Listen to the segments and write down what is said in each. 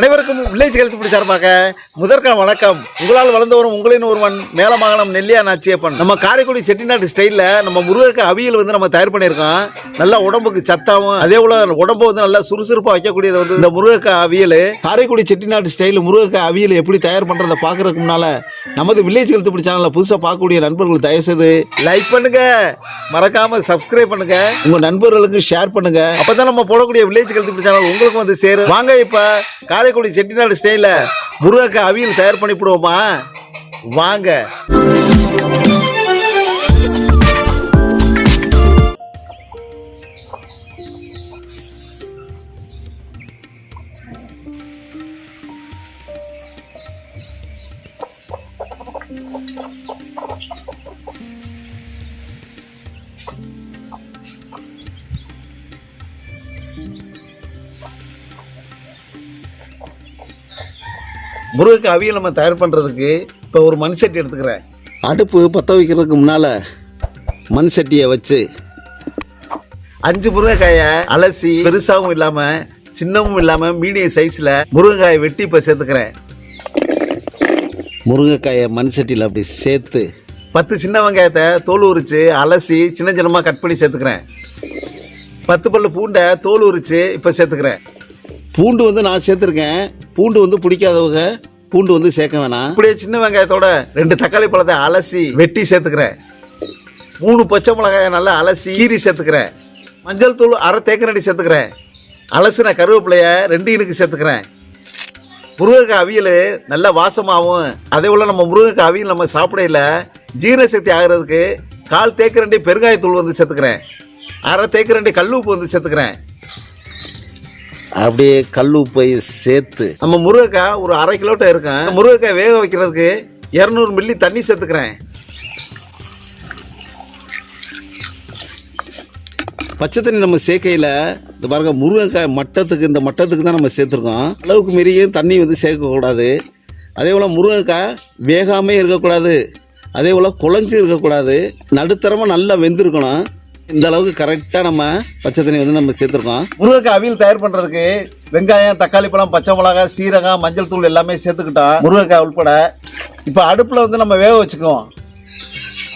அனைவருக்கும் village health பிடி சார்பாக முதற்கால வணக்கம். உங்களால் வளர்ந்து வரும் உங்களின் ஒருவன் மேலமாகனம் நெல்லியா நாச்சியப்பன். நம்ம காரைக்குடி செட்டிநாட்டு ஸ்டைலில் நம்ம முருகக்கு அவியல் வந்து நம்ம தயார் பண்ணியிருக்கோம். நல்லா உடம்புக்கு சத்தாவும் அதே போல உடம்பு வந்து நல்லா சுறுசுறுப்பாக வைக்கக்கூடியது வந்து இந்த முருகக்க அவியல் காரைக்குடி செட்டிநாட்டு ஸ்டைல் முருகக்க அவியல் எப்படி தயார் பண்ணுறதை பார்க்கறதுக்கு முன்னால் நமது வில்லேஜ் ஹெல்த் பிடி சேனலில் புதுசாக பார்க்கக்கூடிய நண்பர்கள் தயவு லைக் பண்ணுங்க. மறக்காம சப்ஸ்கிரைப் பண்ணுங்க. உங்க நண்பர்களுக்கு ஷேர் பண்ணுங்க. அப்பதான் நம்ம போடக்கூடிய வில்லேஜ் ஹெல்த் பிடி சேனல் உங்களுக்கு வந்து சேரும். வாங்க இப்போ காரை காரைக்குடி செட்டிநாடு ஸ்டைல முருகக்காய் அவியல் தயார் பண்ணிவிடுவோமா வாங்க. முருகக்கு அவியல் நம்ம தயார் பண்ணுறதுக்கு இப்போ ஒரு மண் சட்டி எடுத்துக்கிறேன். அடுப்பு பற்ற வைக்கிறதுக்கு முன்னால் மண் சட்டியை வச்சு. அஞ்சு முருங்கைக்காயை அலசி பெருசாகவும் இல்லாமல் சின்னமும் இல்லாமல் மீடியம் சைஸில் முருங்கைக்காயை வெட்டி இப்போ சேர்த்துக்கிறேன். முருங்கைக்காயை மண் சட்டியில் அப்படி சேர்த்து. பத்து சின்ன வெங்காயத்தை தோல் உரித்து அலசி சின்ன சின்னமாக கட் பண்ணி சேர்த்துக்கிறேன். பத்து பல்லு பூண்டை தோல் உரித்து இப்போ சேர்த்துக்கிறேன். பூண்டு வந்து நான் சேர்த்துருக்கேன். பூண்டு வந்து பிடிக்காதவங்க பூண்டு வந்து சேர்க்க வேணாம். அப்படியே சின்ன வெங்காயத்தோட ரெண்டு தக்காளி பழத்தை அலசி வெட்டி சேர்த்துக்கிறேன். மூணு பச்சை மிளகாயை நல்லா அலசி கீரி சேர்த்துக்கிறேன். மஞ்சள் தூள் அரை தேக்கரண்டி சேர்த்துக்கிறேன். அலசின கருவேப்பிலைய ரெண்டு இனுக்கு சேர்த்துக்கிறேன். முருங்கைக்காய் அவியல் நல்ல வாசமாகவும் அதே போல் நம்ம முருங்கைக்காய் அவியல் நம்ம சாப்பிடையில ஜீரண சக்தி ஆகிறதுக்கு கால் தேக்கரண்டி பெருங்காயத்தூள் வந்து சேர்த்துக்கிறேன். அரை தேக்கரண்டி கல் உப்பு வந்து சேர்த்துக்கிறேன். அப்படியே கல் உப்பை சேர்த்து. நம்ம முருங்கைக்காய் ஒரு அரை கிலோட்ட இருக்கும் முருங்கைக்காய் வேக வைக்கிறதுக்கு இரநூறு மில்லி தண்ணி சேர்த்துக்கிறேன். பச்சை தண்ணி நம்ம சேர்க்கையில் இந்த பாருங்க முருங்கைக்காய் மட்டத்துக்கு இந்த மட்டத்துக்கு தான் நம்ம சேர்த்துருக்கோம். அளவுக்கு மீறியும் தண்ணி வந்து சேர்க்கக்கூடாது. அதே போல் முருங்கைக்காய் வேகாமே இருக்கக்கூடாது. அதே போல் குழஞ்சி இருக்கக்கூடாது. நடுத்தரமாக நல்லா வெந்திருக்கணும். இந்த அளவுக்கு கரெக்டாக நம்ம பச்சை தண்ணி வந்து நம்ம சேர்த்துருக்கோம். முருங்கைக்காய் அவியல் தயார் பண்ணுறதுக்கு வெங்காயம் தக்காளி பழம் பச்சை மிளகாய் சீரகம் மஞ்சள் தூள் எல்லாமே சேர்த்துக்கிட்டோம் முருங்கைக்காய் உட்பட இப்போ அடுப்பில் வந்து நம்ம வேக வச்சுக்குவோம்.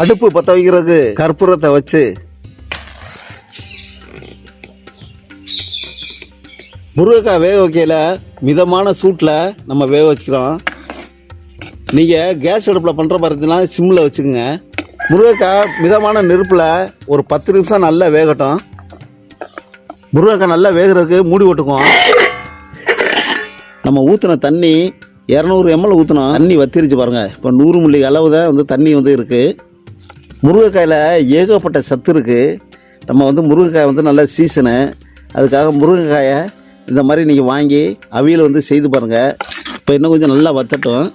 அடுப்பு பற்ற வைக்கிறதுக்கு கற்பூரத்தை வச்சு முருங்கைக்காய் வேக வைக்கையில் மிதமான சூட்டில் நம்ம வேக வச்சுக்கிறோம். நீங்கள் கேஸ் அடுப்பில் பண்ணுற பார்த்தீங்கன்னா சிம்மில் வச்சுக்கோங்க. முருங்கைக்காய் மிதமான நெருப்பில் ஒரு பத்து நிமிஷம் நல்லா வேகட்டும். முருங்கைக்காய் நல்லா வேகிறதுக்கு மூடி விட்டுக்குவோம் நம்ம ஊற்றின தண்ணி இரநூறு எம்எல் ஊற்றினோம் தண்ணி வத்திருச்சு பாருங்கள் இப்போ நூறு மில்லி அளவு தான் வந்து தண்ணி வந்து இருக்குது முருங்கைக்காயில் ஏகப்பட்ட சத்து இருக்குது நம்ம வந்து முருங்கைக்காய் வந்து நல்ல சீசனு அதுக்காக முருங்கைக்காயை இந்த மாதிரி நீங்கள் வாங்கி அவியல் வந்து செய்து பாருங்கள் இப்போ இன்னும் கொஞ்சம் நல்லா வத்தட்டும்.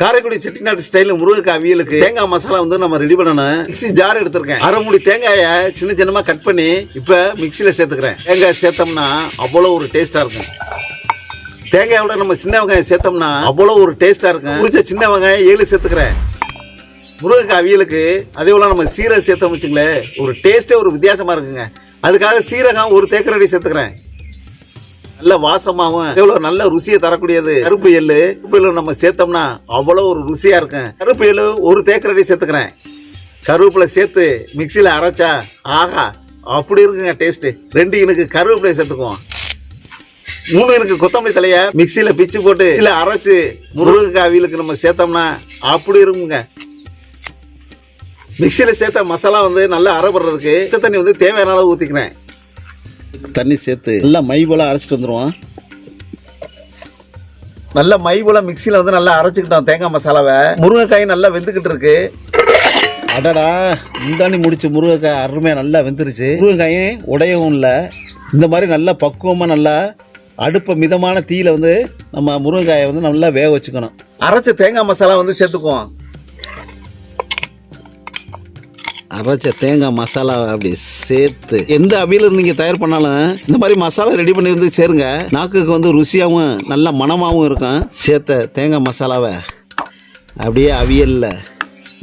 காரைக்குடி செட்டிநாடு ஸ்டைலில் முருங்கைக்காய் அவியலுக்கு தேங்காய் மசாலா வந்து நம்ம ரெடி பண்ணணும். மிக்சி ஜார் எடுத்திருக்கேன். அரை மூடி தேங்காயை சின்ன சின்னமாக கட் பண்ணி இப்போ மிக்சியில் சேர்த்துக்கிறேன். தேங்காய் சேர்த்தோம்னா அவ்வளோ ஒரு டேஸ்ட்டாக இருக்கும். தேங்காயோட நம்ம சின்ன வெங்காயம் சேர்த்தோம்னா அவ்வளோ ஒரு டேஸ்ட்டாக இருக்கும். பிடிச்ச சின்ன வெங்காயம் ஏழு சேர்த்துக்கிறேன். முருங்கைக்காய் அவியலுக்கு அதே போல் நம்ம சீரகம் சேர்த்தோம் வச்சுங்களேன் ஒரு டேஸ்ட்டே ஒரு வித்தியாசமாக இருக்குங்க. அதுக்காக சீரகம் ஒரு தேக்கரடி சேர்த்துக்கிறேன். நல்ல வாசமாகவும் எவ்வளோ நல்ல ருசியை தரக்கூடியது. கருப்பு எள்ளு கருப்பு எள்ளு நம்ம சேர்த்தோம்னா அவ்வளோ ஒரு ருசியாக இருக்கும். கருப்பு எள்ளு ஒரு தேக்கரடி சேர்த்துக்கிறேன். கருவேப்பிலை சேர்த்து மிக்சியில் அரைச்சா ஆஹா அப்படி இருக்குங்க டேஸ்ட்டு ரெண்டு எனக்கு கருவேப்பிலை சேர்த்துக்குவோம். மூணு எனக்கு கொத்தமல்லி தலைய மிக்சியில் பிச்சு போட்டு சில அரைச்சு முருங்கைக்காய் அவியலுக்கு நம்ம சேர்த்தோம்னா அப்படி இருக்குங்க. மிக்சியில் சேர்த்த மசாலா வந்து நல்லா அரைப்படுறதுக்கு தண்ணி வந்து தேவையான அளவு ஊற்றிக்கிறேன் தண்ணி சேர்த்து நல்லா மை போல அரைச்சிட்டு வந்துடுவோம் நல்ல மை போல மிக்சியில் வந்து நல்லா அரைச்சிக்கிட்டோம் தேங்காய் மசாலாவை. முருங்கைக்காய் நல்லா வெந்துக்கிட்டு இருக்கு. அடடா முந்தாணி முடிச்சு முருங்கைக்காய் அருமையாக நல்லா வெந்துருச்சு. முருங்கைக்காயும் உடையவும் இல்லை. இந்த மாதிரி நல்லா பக்குவமாக நல்லா அடுப்பை மிதமான தீயில வந்து நம்ம முருங்கைக்காயை வந்து நல்லா வேக வச்சுக்கணும். அரைச்ச தேங்காய் மசாலா வந்து சேர்த்துக்குவோம். அரைச்ச தேங்காய் மசாலாவை அப்படி சேர்த்து எந்த அவியல் நீங்கள் தயார் பண்ணாலும் இந்த மாதிரி மசாலா ரெடி பண்ணி வந்து சேருங்க. நாக்குக்கு வந்து ருசியாகவும் நல்ல மணமாகவும் இருக்கும். சேர்த்த தேங்காய் மசாலாவை அப்படியே அவியலில்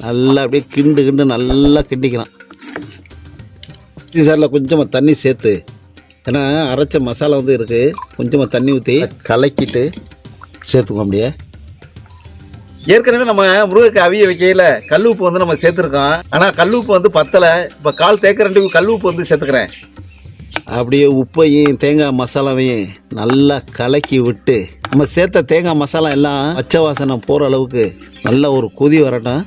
நல்லா அப்படியே கிண்டு கிண்டு நல்லா கிண்டிக்கலாம். மிக்ஸி சாரில் கொஞ்சமாக தண்ணி சேர்த்து ஏன்னா அரைச்ச மசாலா வந்து இருக்குது கொஞ்சமாக தண்ணி ஊற்றி கலக்கிட்டு சேர்த்துக்குவோம் அப்படியே. ஏற்கனவே நம்ம முருகைக்கு அவிய வைக்கையில் கல் உப்பு வந்து நம்ம சேர்த்துருக்கோம். ஆனால் கல் உப்பு வந்து பத்தலை. இப்போ கால் தேக்கரண்டிக்கு கல் உப்பு வந்து சேர்த்துக்கிறேன். அப்படியே உப்பையும் தேங்காய் மசாலாவையும் நல்லா கலக்கி விட்டு நம்ம சேர்த்த தேங்காய் மசாலா எல்லாம் பச்சை வாசனை போகிற அளவுக்கு நல்ல ஒரு கொதி வரட்டும்.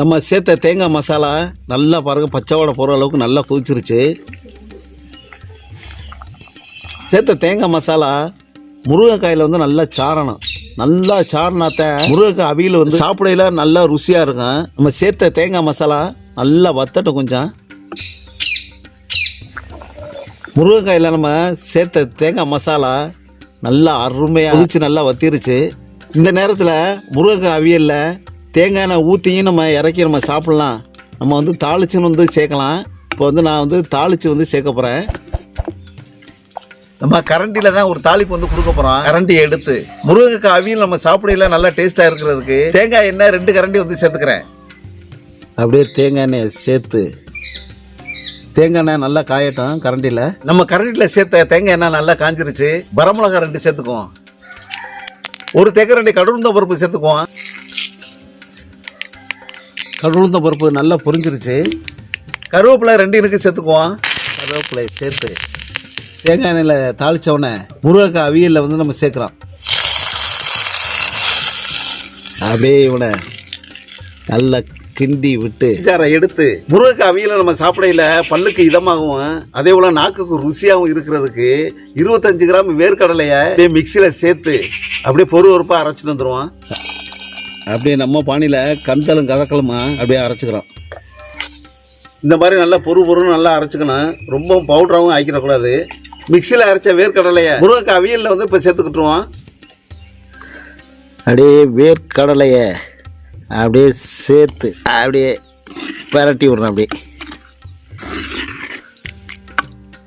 நம்ம சேர்த்த தேங்காய் மசாலா நல்லா பாருங்க பச்சைவோட போகிற அளவுக்கு நல்லா கொதிச்சிருச்சு. சேர்த்த தேங்காய் மசாலா முருங்கைக்காயில் வந்து நல்லா சாரணும் நல்லா சாரணாத்த முருங்கைக்காய் அவியல் வந்து சாப்பிடையில நல்லா ருசியாக இருக்கும். நம்ம சேர்த்த தேங்காய் மசாலா நல்லா வத்தட்டும் கொஞ்சம். முருங்கைக்காயில் நம்ம சேர்த்த தேங்காய் மசாலா நல்லா அருமையாக அரிச்சு நல்லா வத்திருச்சு. இந்த நேரத்தில் முருங்கைக்காய் அவியலில் தேங்காய் எண்ணெய் ஊற்றியும் நம்ம இறக்கி நம்ம சாப்பிட்லாம். நம்ம வந்து தாளிச்சுன்னு வந்து சேர்க்கலாம். இப்போ வந்து நான் வந்து தாளித்து வந்து சேர்க்க போகிறேன் நம்ம கரண்டியில் தான் ஒரு தாளிப்பு வந்து கொடுக்க போகிறோம் கரண்டி எடுத்து. முருங்கைக்காய் அவியல் நம்ம சாப்பிடையில நல்லா டேஸ்ட்டாக இருக்கிறதுக்கு தேங்காய் எண்ணெய் ரெண்டு கரண்டி வந்து சேர்த்துக்கிறேன். அப்படியே தேங்காய் எண்ணெயை சேர்த்து. தேங்காய் எண்ணெய் நல்லா காயட்டும் கரண்டியில். நம்ம கரண்டியில் சேர்த்த தேங்காய் எண்ணெய் நல்லா காஞ்சிருச்சு. வரமிளகா ரெண்டு சேர்த்துக்குவோம். ஒரு தேக்கரண்டி கடுந்த பருப்பு சேர்த்துக்குவோம். கடுந்த பருப்பு நல்லா பொரிஞ்சிருச்சு. கருவேப்பிலை ரெண்டு இருக்கு சேர்த்துக்குவோம். கருவேப்பிலை சேர்த்து. தேங்காய் எண்ணெயில் தாளிச்ச உடனே முருங்கைக்காய் அவியலில் வந்து நம்ம சேர்க்குறோம். அப்படியே இவனை நல்லா கிண்டி விட்டு ஜாரை எடுத்து முருங்கைக்காய் அவியலை நம்ம சாப்பிடையில பல்லுக்கு இதமாகவும் அதே போல நாக்குக்கு ருசியாகவும் இருக்கிறதுக்கு இருபத்தஞ்சு கிராம் வேர்க்கடலையை அப்படியே மிக்சியில் சேர்த்து அப்படியே பொறு பொறுப்பாக அரைச்சிட்டு வந்துடுவோம் அப்படியே நம்ம பாணியில் கந்தலும் கதக்கலுமா அப்படியே அரைச்சிக்கிறோம். இந்த மாதிரி நல்லா பொறு பொருன்னு நல்லா அரைச்சிக்கணும். ரொம்ப பவுடராகவும் ஆக்கிடக்கூடாது. மிக்சியில் அரைச்ச வேர்க்கடலையை முருங்கைக்காய் அவியலில் வந்து இப்போ சேர்த்துக்கிட்டுருவோம். அப்படியே வேர்க்கடலையை அப்படியே சேர்த்து அப்படியே பரட்டி விட்றேன் அப்படியே.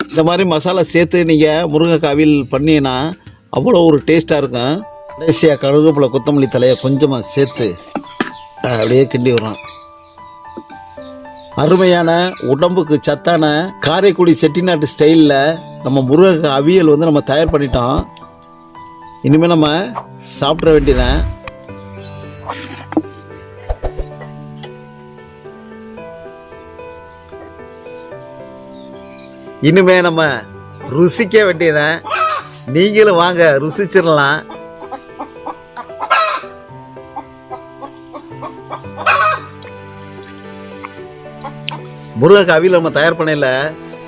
இந்த மாதிரி மசாலா சேர்த்து நீங்கள் முருங்கைக்காய் அவியல் பண்ணீங்கன்னா அவ்வளோ ஒரு டேஸ்ட்டாக இருக்கும். கடைசியாக கழுகுப்புல கொத்தமல்லி தலையை கொஞ்சமாக சேர்த்து அப்படியே கிண்டி விடுறோம் அருமையான உடம்புக்கு சத்தான காரைக்குடி செட்டிநாட்டு ஸ்டைலில் நம்ம முருக அவியல் வந்து நம்ம தயார் பண்ணிட்டோம். இனிமேல் நம்ம சாப்பிட வேண்டியதான் இனிமே நம்ம ருசிக்க வேண்டியதான் நீங்களும் வாங்க ருசிச்சிடலாம். முருங்கைக்காய் அவியல் நம்ம தயார் பண்ணையில்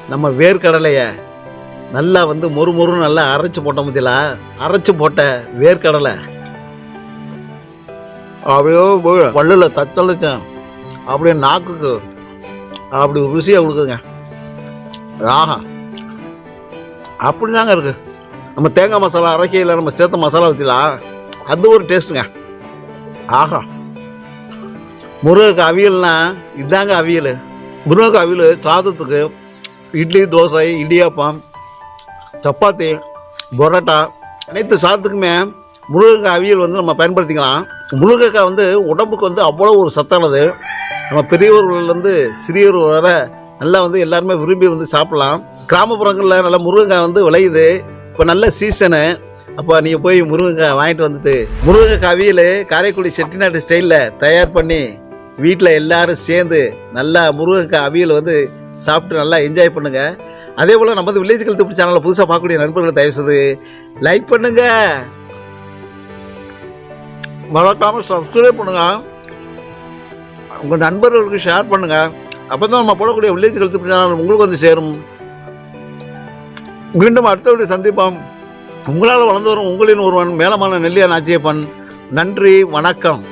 நம்ம வேர்க்கடலையை நல்லா வந்து மொறு மொறுன்னு நல்லா அரைச்சி போட்டோம் பத்தியில அரைச்சி போட்ட வேர்க்கடலை. அப்படியோ பல்லில் தத்தளிச்சேன். அப்படியே நாக்குக்கு அப்படி ருசியாக கொடுக்குங்க ஆஹா. அப்படி தாங்க இருக்கு. நம்ம தேங்காய் மசாலா அரைக்கையில் நம்ம சேர்த்த மசாலா ஊற்றிலாம் அது ஒரு டேஸ்ட்டுங்க ஆஹா. முருகக்கு அவியல்னா இதாங்க அவியல். முருகக்கு அவியல் சாதத்துக்கு இட்லி தோசை இடியாப்பம் சப்பாத்தி பொரோட்டா அனைத்து சாதத்துக்குமே முருகக்காய் அவியல் வந்து நம்ம பயன்படுத்திக்கலாம். முருங்கைக்காய் வந்து உடம்புக்கு வந்து அவ்வளோ ஒரு சத்தானது. நம்ம பெரியவர்கள்லேருந்து சிறியவர் வர நல்லா வந்து எல்லாருமே விரும்பி வந்து சாப்பிட்லாம். கிராமப்புறங்களில் நல்லா முருகக்காய் வந்து விளையுது. இப்போ நல்ல சீசனு. அப்போ நீங்கள் போய் முருகக்காய் வாங்கிட்டு வந்துட்டு முருகக்காய் அவியல் காரைக்குடி செட்டிநாட்டு ஸ்டைலில் தயார் பண்ணி வீட்டில் எல்லாரும் சேர்ந்து நல்லா முருகக்காய் அவியல் வந்து சாப்பிட்டு நல்லா என்ஜாய் பண்ணுங்க. அதே போல் நம்ம வில்லேஜ் கல் துப்பி சேனலில் புதுசாக பார்க்கக்கூடிய நண்பர்களை தயவு செய்து லைக் பண்ணுங்க. மறக்காம சப்ஸ்கிரைப் பண்ணுங்க. உங்கள் நண்பர்களுக்கு ஷேர் பண்ணுங்க. அப்போ தான் நம்ம போடக்கூடிய வில்லேஜ் கல் துப்பி சேனல் உங்களுக்கு வந்து சேரும். மீண்டும் அடுத்தபடி சந்திப்போம். உங்களால் வளர்ந்து வரும் உங்களின் ஒருவன் மேலமான நெல்லியா நாச்சியப்பன் நன்றி வணக்கம்.